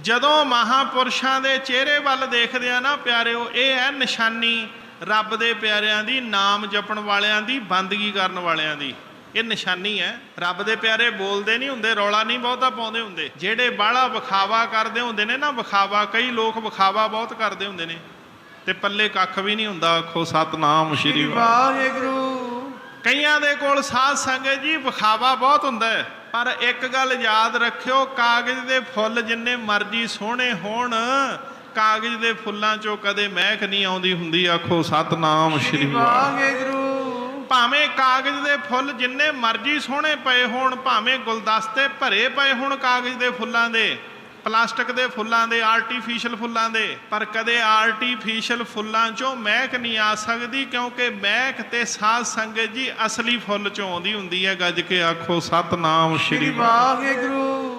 ਜਦੋਂ ਮਹਾਪੁਰਸ਼ਾਂ ਦੇ ਚਿਹਰੇ ਵੱਲ ਦੇਖਦੇ ਆ ਨਾ ਪਿਆਰਿਓ, ਇਹ ਹੈ ਨਿਸ਼ਾਨੀ ਰੱਬ ਦੇ ਪਿਆਰਿਆਂ ਦੀ, ਨਾਮ ਜਪਣ ਵਾਲਿਆਂ ਦੀ, ਬੰਦਗੀ ਕਰਨ ਵਾਲਿਆਂ ਦੀ। ਇਹ ਨਿਸ਼ਾਨੀ ਹੈ। ਰੱਬ ਦੇ ਪਿਆਰੇ ਬੋਲਦੇ ਨਹੀਂ ਹੁੰਦੇ, ਰੌਲਾ ਨਹੀਂ ਬਹੁਤਾ ਪਾਉਂਦੇ ਹੁੰਦੇ। ਜਿਹੜੇ ਬਾਹਲਾ ਵਿਖਾਵਾ ਕਰਦੇ ਹੁੰਦੇ ਨੇ ਨਾ, ਵਿਖਾਵਾ, ਕਈ ਲੋਕ ਵਿਖਾਵਾ ਬਹੁਤ ਕਰਦੇ ਹੁੰਦੇ ਨੇ। ਤੇ ਪੱਲੇ ਕੱਖ ਵੀ ਨਹੀਂ ਹੁੰਦਾ, ਆਖੋ, ਸਤਨਾਮ ਸ਼੍ਰੀ ਵਾਹਿਗੁਰੂ। ਵਾਹਿਗੁਰੂ। ਕਈਆਂ ਦੇ ਕੋਲ ਸਾਧ ਸੰਗਤ ਜੀ ਵਿਖਾਵਾ ਬਹੁਤ ਹੁੰਦਾ ਹੈ ਪਰ ਇੱਕ ਗੱਲ ਯਾਦ ਰੱਖਿਓ ਕਾਗਜ਼ ਦੇ ਫੁੱਲ ਜਿੰਨੇ ਮਰਜ਼ੀ ਸੋਹਣੇ ਹੋਣ ਕਾਗਜ਼ ਦੇ ਫੁੱਲਾਂ ਚੋਂ ਕਦੇ ਮਹਿਕ ਨਹੀਂ ਆਉਂਦੀ ਹੁੰਦੀ ਆਖੋ ਸਤਨਾਮ ਸ਼੍ਰੀ ਵਾਹਿਗੁਰੂ। ਵਾਹਿਗੁਰੂ। ਭਾਵੇਂ ਕਾਗਜ਼ ਦੇ ਫੁੱਲ ਜਿੰਨੇ ਮਰਜ਼ੀ ਸੋਹਣੇ ਪਏ ਹੋਣ ਭਾਵੇਂ ਗੁਲਦਸਤੇ ਭਰੇ ਪਏ ਹੋਣ ਕਾਗਜ਼ ਦੇ ਫੁੱਲਾਂ ਦੇ ਪਲਾਸਟਿਕ ਦੇ ਫੁੱਲਾਂ ਦੇ ਆਰਟੀਫੀਸ਼ੀਅਲ ਫੁੱਲਾਂ ਦੇ। ਪਰ ਕਦੇ ਆਰਟੀਫੀਸ਼ੀਅਲ ਫੁੱਲਾਂ ਚੋਂ ਮਹਿਕ ਨਹੀਂ ਆ ਸਕਦੀ, ਕਿਉਂਕਿ ਮਹਿਕ ਤੇ ਸਾਧ ਸੰਗਤ ਜੀ ਅਸਲੀ ਫੁੱਲ ਚੋਂ ਆਉਂਦੀ ਹੁੰਦੀ ਹੈ। ਗੱਜ ਕੇ ਆਖੋ, ਸਤਨਾਮ ਸ਼੍ਰੀ ਵਾਹਿਗੁਰੂ ਵਾਹਿਗੁਰੂ।